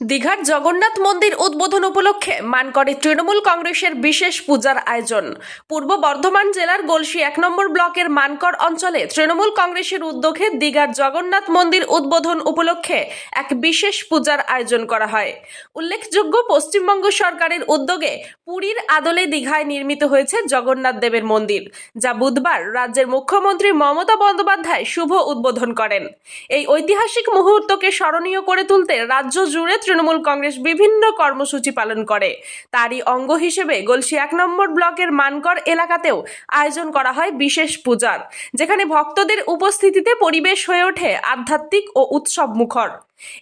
দীঘার জগন্নাথ মন্দির উদ্বোধন উপলক্ষে মানকরে তৃণমূল কংগ্রেসের বিশেষ পূজার আয়োজন। পূর্ব বর্ধমান জেলার গলসি এক নম্বর ব্লকের মানকর অঞ্চলে তৃণমূল কংগ্রেসের উদ্যোগে দীঘার জগন্নাথ মন্দির উদ্বোধন উপলক্ষে এক বিশেষ পূজার আয়োজন করা হয়। উল্লেখযোগ্য পশ্চিমবঙ্গ সরকারের উদ্যোগে পুরীর আদলে দীঘায় নির্মিত হয়েছে জগন্নাথ দেবের মন্দির, যা বুধবার রাজ্যের মুখ্যমন্ত্রী মমতা বন্দ্যোপাধ্যায় শুভ উদ্বোধন করেন। এই ঐতিহাসিক মুহূর্তকে স্মরণীয় করে তুলতে রাজ্য জুড়ে তৃণমূল কংগ্রেস বিভিন্ন কর্মসূচি পালন করে। তারই অঙ্গ হিসেবে গলসি এক নম্বর ব্লকের মানকর এলাকাতেও আয়োজন করা হয় বিশেষ পূজার যেখানে ভক্তদের উপস্থিতিতে পরিবেশ হয়ে ওঠে আধ্যাত্মিক ও উৎসব মুখর।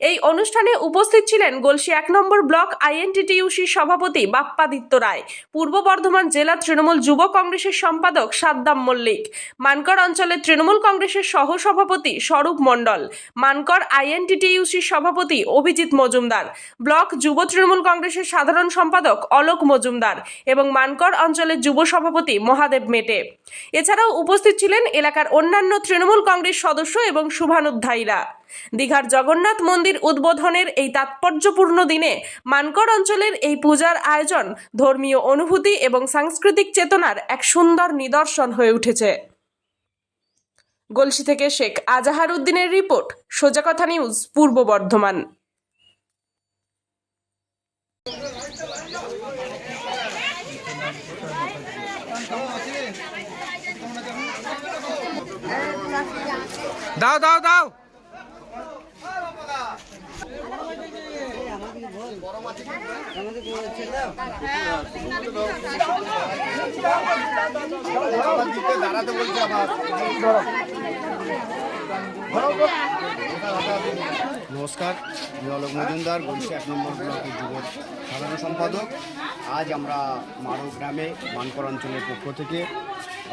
এই অনুষ্ঠানে উপস্থিত ছিলেন গলসি এক নম্বর ব্লক আইএনটিটিউসি সভাপতি বাপ্পাদিত্য রায়, পূর্ব বর্ধমান জেলা তৃণমূল যুব কংগ্রেসের সম্পাদক সাদ্দাম মল্লিক, মানকর অঞ্চলের তৃণমূল কংগ্রেসের সহ সভাপতি স্বরূপ মণ্ডল, মানকর আইএনটিটিউসি সভাপতি অভিজিৎ মজুমদার, ব্লক যুব তৃণমূল কংগ্রেসের সাধারণ সম্পাদক অলোক মজুমদার এবং মানকর অঞ্চলের যুব সভাপতি মহাদেব মেটে। এছাড়াও উপস্থিত ছিলেন এলাকার অন্যান্য তৃণমূল কংগ্রেস সদস্য এবং শুভানুধ্যায়ীরা। দীঘার জগন্নাথ মন্দির উদ্বোধনের এই তাৎপর্যপূর্ণ দিনে মানকর অঞ্চলের এই পূজার আয়োজন ধর্মীয় অনুভূতি এবং সাংস্কৃতিক চেতনার এক সুন্দর নিদর্শন হয়ে উঠেছে। গলসি থেকে শেখ আজাহার উদ্দিনের রিপোর্ট সোজা কথা নিউজ, পূর্ব বর্ধমান। দাও দাও দাও। নমস্কার অলোক মজুমদার বলছি এক নম্বর ব্লকের যুব সাধারণ সম্পাদক। আজ আমরা মারো গ্রামে মানকর অঞ্চলের পক্ষ থেকে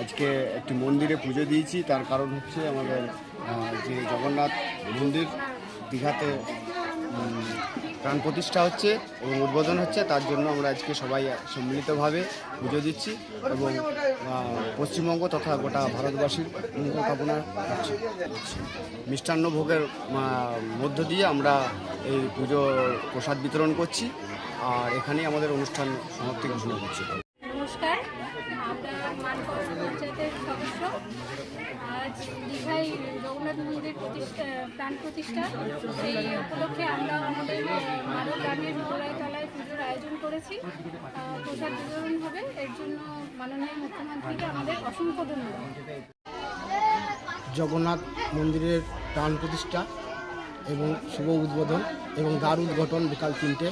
আজকে একটি মন্দিরে পুজো দিয়েছি। তার কারণ হচ্ছে আমাদের যে জগন্নাথ মন্দির, দীঘাতে প্রাণ প্রতিষ্ঠা হচ্ছে এবং উদ্বোধন হচ্ছে, তার জন্য আমরা আজকে সবাই সম্মিলিতভাবে পুজো দিচ্ছি এবং পশ্চিমবঙ্গ তথা গোটা ভারতবাসীর মঙ্গল কামনা করছি মিষ্টান্ন ভোগের মধ্য দিয়ে আমরা এই পুজো প্রসাদ বিতরণ করছি। আর এখানেই আমাদের অনুষ্ঠান সমাপ্তি ঘোষণা করছি। নমস্কার। মানকর পঞ্চায়েতের সদস্য। আজ জগন্নাথ মন্দির প্রতিষ্ঠা, প্রাণ প্রতিষ্ঠা। সেই উপলক্ষে আমরা আমাদের মানব গ্রামের তলায় পুজোর আয়োজন করেছি। প্রসাদ বিতরণ হবে। এর জন্য মাননীয় মুখ্যমন্ত্রীকে আমাদের অসংখ্য ধন্যবাদ। জগন্নাথ মন্দিরের প্রাণ প্রতিষ্ঠা এবং শুভ উদ্বোধন এবং দ্বার উদ্ঘাটন বিকাল তিনটে।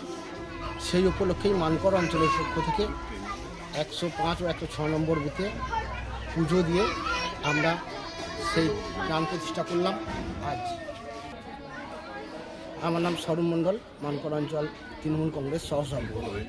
সেই উপলক্ষেই মানকর অঞ্চলের পক্ষ থেকে একশো পাঁচ ও একশো ছ নম্বর বুথে পুজো দিয়ে আমরা সেই প্রাণ প্রতিষ্ঠা করলাম আজ। আমার নাম স্বরূপ মণ্ডল মানকর অঞ্চল, তৃণমূল কংগ্রেস সহসভাপতি।